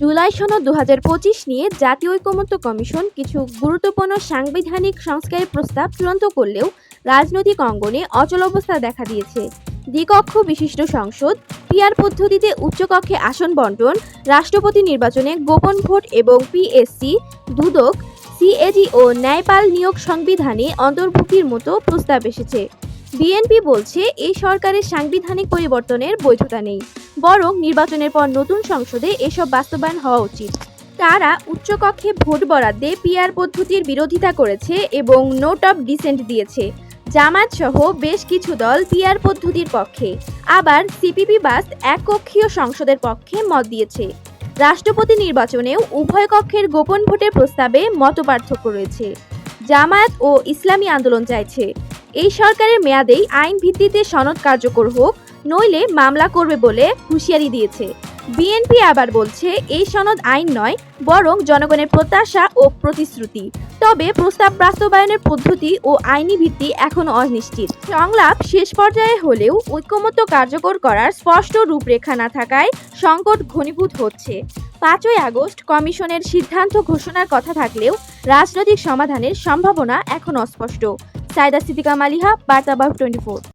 জুলাই সনদ দু নিয়ে জাতীয় ঐকমত্য কমিশন কিছু গুরুত্বপূর্ণ সাংবিধানিক সংস্কারের প্রস্তাব চূড়ান্ত করলেও রাজনৈতিক অঙ্গনে অচল অবস্থা দেখা দিয়েছে। দ্বিকক্ষ বিশিষ্ট সংসদ পিআর পদ্ধতিতে উচ্চকক্ষে আসন বন্টন, রাষ্ট্রপতি নির্বাচনে গোপন ভোট এবং পিএসসি দুদক সিএজি ও ন্যায়পাল নিয়োগ সংবিধানে অন্তর্ভুক্তির মতো প্রস্তাব এসেছে। বিএনপি বলছে, এই সরকারের সাংবিধানিক পরিবর্তনের বৈধতা নেই। বরং নির্বাচনের পর নতুন সংসদে এসব বাস্তবায়ন হওয়া উচিত। তারা উচ্চকক্ষে ভোট বরাদ্দে পিআর পদ্ধতির বিরোধিতা করেছে এবং নোট অফ ডিসেন্ট দিয়েছে। জামাত সহ বেশ কিছু দল পিআর পদ্ধতির পক্ষে, আবার সিপিপি বাস এককক্ষীয় সংসদের পক্ষে মত দিয়েছে। রাষ্ট্রপতি নির্বাচনেও উভয় কক্ষের গোপন ভোটের প্রস্তাবে মতপার্থক্য রয়েছে। জামায়াত ও ইসলামী আন্দোলন চাইছে। এই সরকারের মেয়াদেই আইন ভিত্তিতে সনদ কার্যকর হোক, নইলে মামলা করবে বলে হুঁশিয়ারি দিয়েছে। বিএনপি আবার বলছে, এই সনদ আইন নয়, বরং জনগণের প্রত্যাশা ও প্রতিশ্রুতি। তবে প্রস্তাব বাস্তবায়নের পদ্ধতি ও আইনি ভিত্তি এখনও অনিশ্চিত। সংলাপ শেষ পর্যায়ে হলেও ঐক্যমত্য কার্যকর করার স্পষ্ট রূপরেখা না থাকায় সংকট ঘনীভূত হচ্ছে। পাঁচই আগস্ট কমিশনের সিদ্ধান্ত ঘোষণার কথা থাকলেও রাজনৈতিক সমাধানের সম্ভাবনা এখন অস্পষ্ট। সাইদা সিদ্দিকা মালিহা বার্তাবাহ টোয়েন্টি ফোর।